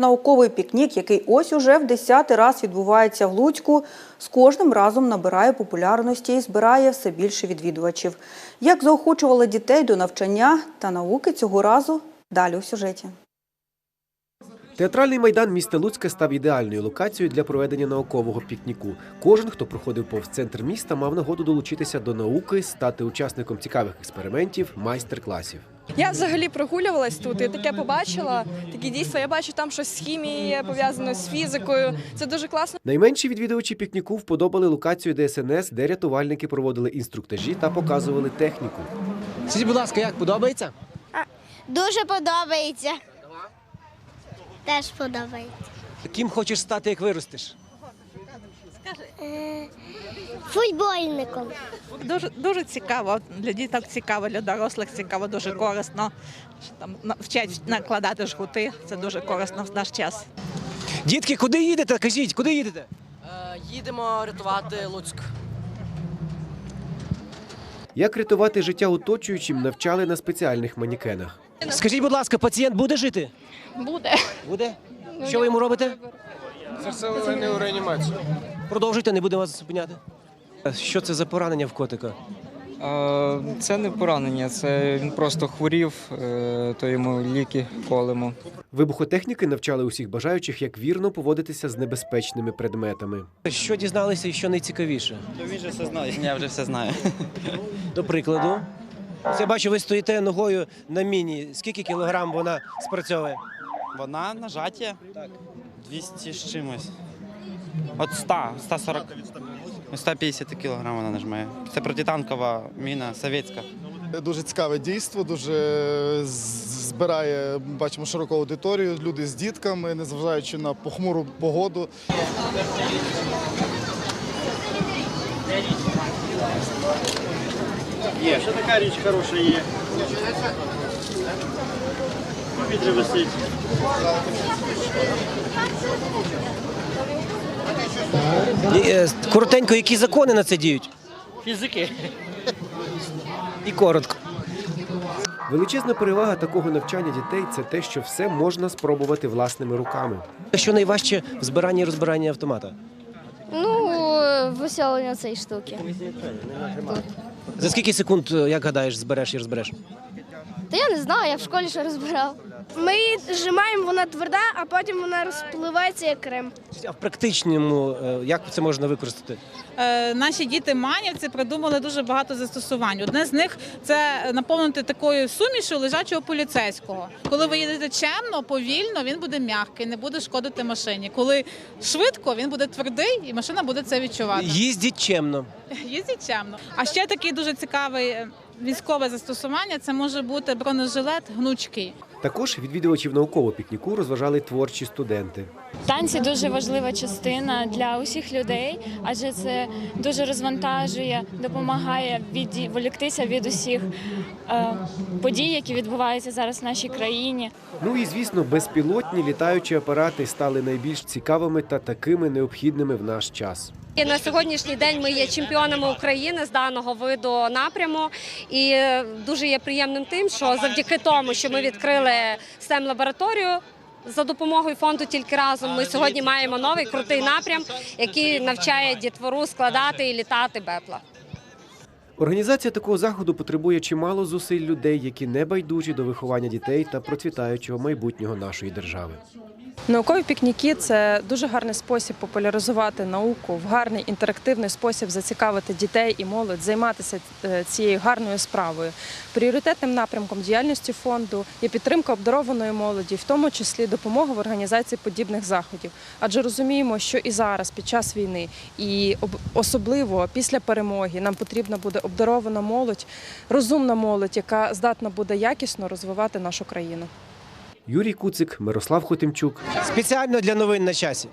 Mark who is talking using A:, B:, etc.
A: Науковий пікнік, який ось уже в десятий раз відбувається в Луцьку, з кожним разом набирає популярності і збирає все більше відвідувачів. Як заохочували дітей до навчання та науки цього разу далі у сюжеті.
B: Театральний майдан міста Луцька став ідеальною локацією для проведення наукового пікніку. Кожен, хто проходив повз центр міста, мав нагоду долучитися до науки, стати учасником цікавих експериментів, майстер-класів.
C: Я взагалі прогулювалась тут і таке побачила. Такі дійства. Я бачу там щось з хімією, пов'язано з фізикою. Це дуже класно.
B: Найменші відвідувачі пікніку вподобали локацію ДСНС, де рятувальники проводили інструктажі та показували техніку.
D: Скажіть, будь ласка, як подобається?
E: Дуже подобається. Теж подобається.
D: Ким хочеш стати, як виростеш?
E: Футбольником.
F: Дуже дуже цікаво. Для діток цікаво, для дорослих цікаво, дуже корисно. Там вчать накладати жгути. Це дуже корисно в наш час.
D: Дітки, куди їдете? Кажіть, куди їдете?
G: Е, Їдемо рятувати Луцьк.
B: Як рятувати життя оточуючим, навчали на спеціальних манікенах.
D: Скажіть, будь ласка, пацієнт буде жити?
C: Буде.
D: Буде? Що ви йому робите?
H: Серцево-венерну реанімацію.
D: Продовжуйте, не будемо вас зупиняти. Що це за поранення в котика?
I: Е, Це не поранення, це він просто хворів, е, то йому ліки колемо.
B: Вибухотехніки навчали усіх бажаючих, як вірно поводитися з небезпечними предметами.
D: Що дізналися і що найцікавіше?
G: Він же все знає. Я вже все знаю.
D: До прикладу. Я бачу, ви стоїте ногою на міні. Скільки кілограм вона спрацьовує?
G: Вона нажаття Так. 200 з чимось. От 100, 140. 150 кг вона нажимає. Це протитанкова міна совєтська.
H: Дуже цікаве дійство, дуже збирає, бачимо, широку аудиторію, люди з дітками, незважаючи на похмуру погоду.
J: Є, ще така річ хороша є. Повітря висить.
D: Е, Коротенько, які закони на це діють?
J: Фізики.
D: І коротко.
B: Величезна перевага такого навчання дітей це те, що все можна спробувати власними руками.
D: Що найважче в збиранні і розбиранні автомата?
E: Ну, веселення цієї штуки.
D: За скільки секунд, е, як гадаєш, збереш і розбереш?
E: Та я не знаю, я в школі ще розбирав.
C: Ми її зжимаємо, вона тверда, а потім вона розпливається як крем.
D: А в практичному е, як це можна використати?
F: Е, наші діти манівці придумали дуже багато застосувань. Одне з них це наповнити такою сумішю лежачого поліцейського. Коли ви їдете чемно, повільно, він буде м'який, не буде шкодити машині. Коли швидко, він буде твердий, і машина буде це відчувати.
D: Їздіть чемно.
F: Їздіть чемно. А ще такий дуже цікавий е, військове застосування. Це може бути бронежилет гнучкий.
B: Також відвідувачів наукового пікніку розважали творчі студенти.
K: Танці дуже важлива частина для усіх людей, адже це дуже розвантажує, допомагає відволіктися від усіх е, подій, які відбуваються зараз в нашій країні.
B: Ну і звісно, безпілотні літаючі апарати стали найбільш цікавими та такими необхідними в наш час.
L: І на сьогоднішній день ми є чемпіонами України з даного виду напряму. І е, дуже є приємним тим, що завдяки тому, що ми відкрили stem лабораторію. За допомогою фонду тільки разом ми сьогодні маємо новий крутий напрям, який навчає дітвору складати і літати бепла.
B: Організація такого заходу потребує чимало зусиль людей, які не байдужі до виховання дітей та процвітаючого майбутнього нашої держави.
C: Наукові пікніки це дуже гарний спосіб популяризувати науку, в гарний інтерактивний спосіб зацікавити дітей і молодь, займатися е, цією гарною справою. Пріоритетним напрямком діяльності фонду є підтримка обдарованої молоді, в тому числі допомога в організації подібних заходів. Адже розуміємо, що і зараз, під час війни, і особливо після перемоги, нам потрібна буде обдарована молодь, розумна молодь, яка здатна буде якісно розвивати нашу країну.
B: Юрій Куцик, Мирослав Хотимчук.
D: Спеціально для новин на часі.